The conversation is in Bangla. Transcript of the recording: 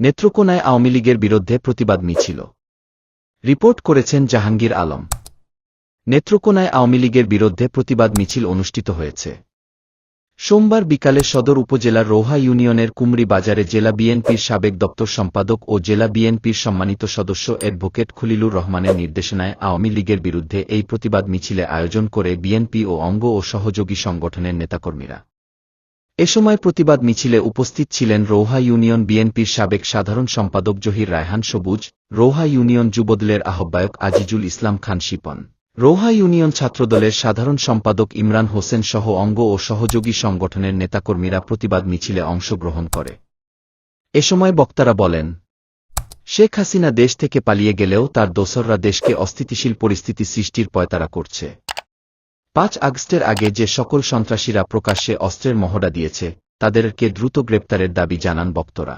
নেত্রকোনায় আওয়ামী লীগের বিরুদ্ধে প্রতিবাদ মিছিল। রিপোর্ট করেছেন জাহাঙ্গীর আলম। নেত্রকোনায় আওয়ামী লীগের বিরুদ্ধে প্রতিবাদ মিছিল অনুষ্ঠিত হয়েছে। সোমবার বিকালে সদর উপজেলার রোহা ইউনিয়নের কুমরি বাজারে জেলা বিএনপির সাবেক দপ্তর সম্পাদক ও জেলা বিএনপির সম্মানিত সদস্য অ্যাডভোকেট খলিলুর রহমানের নির্দেশনায় আওয়ামী লীগের বিরুদ্ধে এই প্রতিবাদ মিছিলে আয়োজন করে বিএনপি ও অঙ্গ ও সহযোগী সংগঠনের নেতাকর্মীরা। এ সময় প্রতিবাদ মিছিলে উপস্থিত ছিলেন রৌহা ইউনিয়ন বিএনপির সাবেক সাধারণ সম্পাদক জহির রায়হান সবুজ, রৌহা ইউনিয়ন যুবদলের আহ্বায়ক আজিজুল ইসলাম খান শিপন। রৌহা ইউনিয়ন ছাত্রদলের সাধারণ সম্পাদক ইমরান হোসেন সহ অঙ্গ ও সহযোগী সংগঠনের নেতাকর্মীরা প্রতিবাদ মিছিলে অংশগ্রহণ করে। এ সময় বক্তারা বলেন, শেখ হাসিনা দেশ থেকে পালিয়ে গেলেও তার দোসররা দেশকে অস্থিতিশীল পরিস্থিতি সৃষ্টির পয়তারা করছে। পাঁচ আগস্টের আগে যে সকল সন্ত্রাসীরা প্রকাশ্যে অস্ত্রের মহড়া দিয়েছে, তাদেরকে দ্রুত গ্রেপ্তারের দাবি জানান বক্তরা।